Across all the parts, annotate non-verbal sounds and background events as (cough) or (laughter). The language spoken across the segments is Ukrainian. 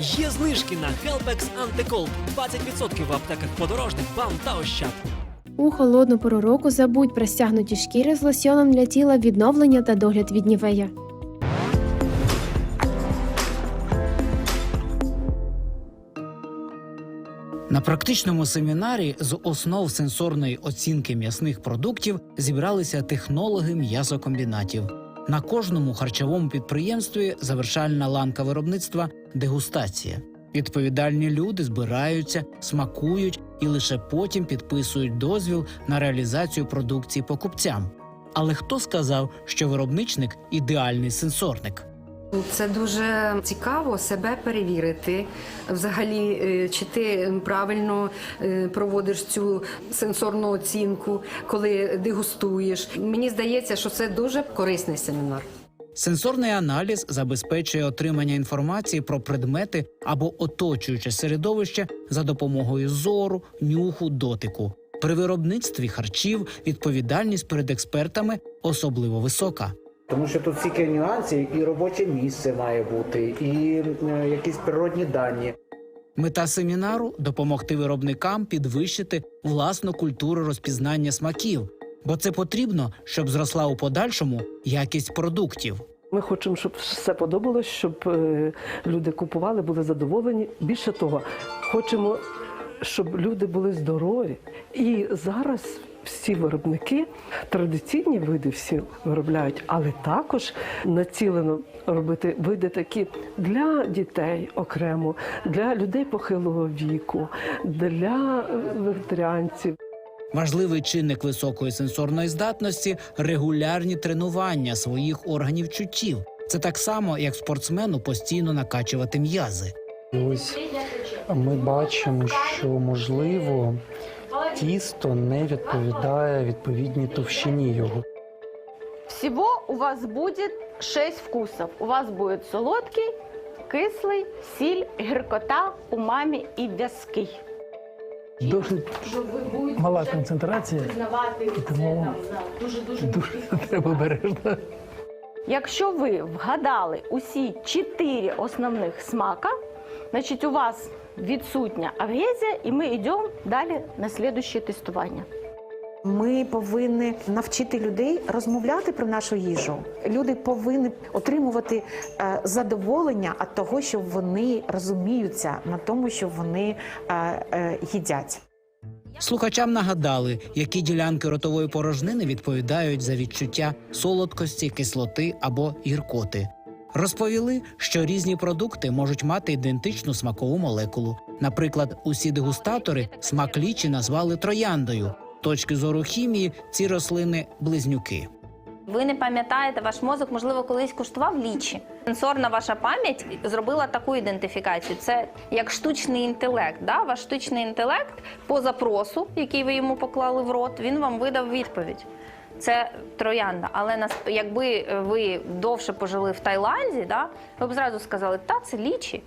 Є знижки на Helpex Антиколд 20% в аптеках подорожних, бам та ощад. У холодну пору року забудь про стягнуті шкіри з лосьоном для тіла відновлення та догляд від нівея. На практичному семінарі з основ сенсорної оцінки м'ясних продуктів зібралися технологи м'ясокомбінатів. На кожному харчовому підприємстві завершальна ланка виробництва дегустація. Відповідальні люди збираються, смакують і лише потім підписують дозвіл на реалізацію продукції покупцям. Але хто сказав, що виробничник ідеальний сенсорник? Це дуже цікаво себе перевірити. Взагалі, е, чи ти правильно е, проводиш цю сенсорну оцінку, коли дегустуєш. Мені здається, що це дуже корисний семінар. Сенсорний аналіз забезпечує отримання інформації про предмети або оточуюче середовище за допомогою зору, нюху, дотику. При виробництві харчів відповідальність перед експертами особливо висока. Тому що тут стільки нюансів, і робоче місце має бути, і е, якісь природні дані. Мета семінару допомогти виробникам підвищити власну культуру розпізнання смаків, бо це потрібно, щоб зросла у подальшому якість продуктів. Ми хочемо, щоб все подобалось, щоб е, люди купували, були задоволені. Більше того, хочемо, щоб люди були здорові. І зараз всі виробники традиційні види всі виробляють, але також націлено робити види такі для дітей окремо, для людей похилого віку, для вегетаріанців. Важливий чинник високої сенсорної здатності регулярні тренування своїх органів чуттів. Це так само, як спортсмену постійно накачувати м'язи. Ось ми бачимо, що можливо тісто не відповідає відповідній товщині його. Всего у вас будет 6 вкусов. У вас будет солодкий, кислий, сіль, гіркота, умамі і в'язкий. Досить мала концентрація, і тому дуже (laughs) треба обережно. Якщо ви вгадали усі чотири основних смака, значить у вас відсутня агрезія, і ми йдемо далі на слідуще тестування. Ми повинні навчити людей розмовляти про нашу їжу. Люди повинні отримувати е, задоволення від того, що вони розуміються на тому, що вони е, е, їдять. Слухачам нагадали, які ділянки ротової порожнини відповідають за відчуття солодкості, кислоти або гіркоти. Розповіли, що різні продукти можуть мати ідентичну смакову молекулу. Наприклад, усі дегустатори смак лічі назвали трояндою. Точки зору хімії ці рослини близнюки. Ви не пам'ятаєте, ваш мозок, можливо, колись куштував лічі. Сенсорна ваша пам'ять зробила таку ідентифікацію. Це як штучний інтелект. Да? Ваш штучний інтелект по запросу, який ви йому поклали в рот, він вам видав відповідь. Це троянда. Але нас, якби ви довше пожили в Таїланді, да, ви б зразу сказали, та це лічі.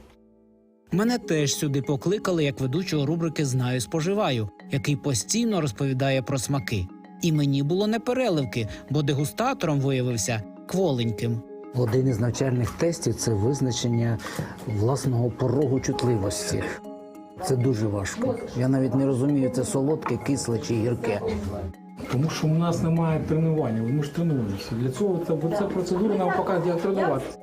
Мене теж сюди покликали як ведучого рубрики Знаю, споживаю, який постійно розповідає про смаки. І мені було не переливки, бо дегустатором виявився кволеньким. Один із навчальних тестів це визначення власного порогу чутливості. Це дуже важко. Я навіть не розумію, це солодке, кисле чи гірке. Тому що у нас немає тренування, ми ж тренуємося. Для цього це, ця процедура нам показує, як тренуватися.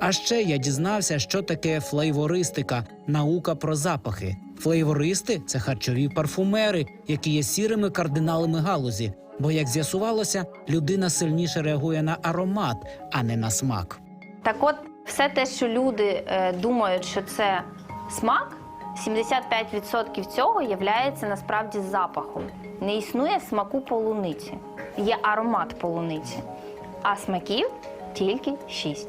А ще я дізнався, що таке флейвористика наука про запахи. Флейвористи це харчові парфумери, які є сірими кардиналами галузі. Бо, як з'ясувалося, людина сильніше реагує на аромат, а не на смак. Так от, все те, що люди е, думають, що це смак, 75% цього являється насправді запахом. Не існує смаку полуниці, є аромат полуниці, а смаків тільки 6.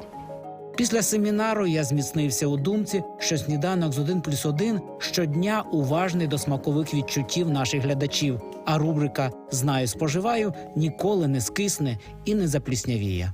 Після семінару я зміцнився у думці, що сніданок з 1 плюс 1 щодня уважний до смакових відчуттів наших глядачів, а рубрика Знаю, споживаю ніколи не скисне і не запліснявіє.